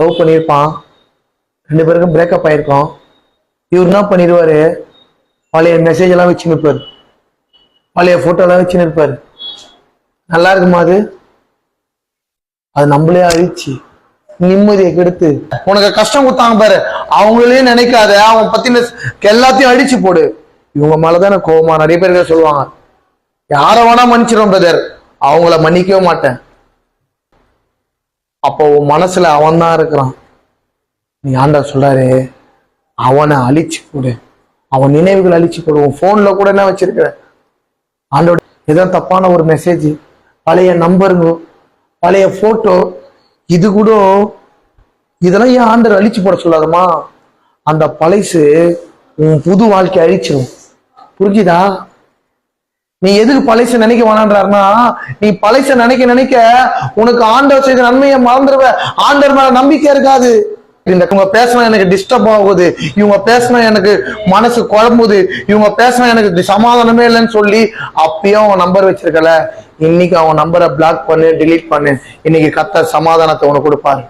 Love பண்ணியிருப்பான். ரெண்டு பேருக்கும் பிரேக்கப் ஆயிருக்கோம். இவர் என்ன பண்ணிடுவாரு பழைய மெசேஜ் எல்லாம் வச்சு நிற்பார் பழைய போட்டோ எல்லாம் வச்சு நிற்பார் நல்லா இருக்குமா அது? அது நம்மளே அழிச்சு நிம்மதியை கெடுத்து. உனக்கு கஷ்டம் கொடுத்தாங்க பாரு. அவங்களே நினைக்காத. அவன் பத்தின எல்லாத்தையும் அடிச்சு போடு. இவங்க மேலதானே கோவமா நிறைய பேர் சொல்லுவாங்க. யார வேணா மன்னிச்சிடும் பிரதர் அவங்கள மன்னிக்கவே மாட்டேன். அப்போ உன் மனசுல அவன் தான் இருக்கிறான். நீ ஆண்டா சொல்றாரு அவனை அழிச்சு போடு அவன் நினைவுகள் அழிச்சு கொடு. உன் போன்ல கூட என்ன வச்சிருக்கிற? ஆண்டோட இதான் தப்பான ஒரு மெசேஜ் பழைய நம்பருங்க பழைய போட்டோ இது கூட இதெல்லாம் ஏன் ஆண்டர் அழிச்சு போட சொல்லாதம்மா? அந்த பழைசு உன் புது வாழ்க்கை அழிச்சிடும் புரிஞ்சுதா? நீ எதுக்கு பழைச நினைக்க வேணான்றாருன்னா நீ பழைச நினைக்க நினைக்க உனக்கு ஆண்டவர் செய்த நன்மையை மறந்துடுவ ஆண்டவர் மேல நம்பிக்கை இருக்காது. இந்த இவங்க பேசினா எனக்கு டிஸ்டர்ப் ஆகுது இவங்க பேசினா எனக்கு மனசு குழம்புது இவங்க பேசினா எனக்கு சமாதானமே இல்லைன்னு சொல்லி அப்பயும் அவன் நம்பர் வச்சிருக்கல. இன்னைக்கு அவன் நம்பரை பிளாக் பண்ணு டிலீட் பண்ணு. இன்னைக்கு கத்த சமாதானத்தை உனக்கு கொடுப்பாரு.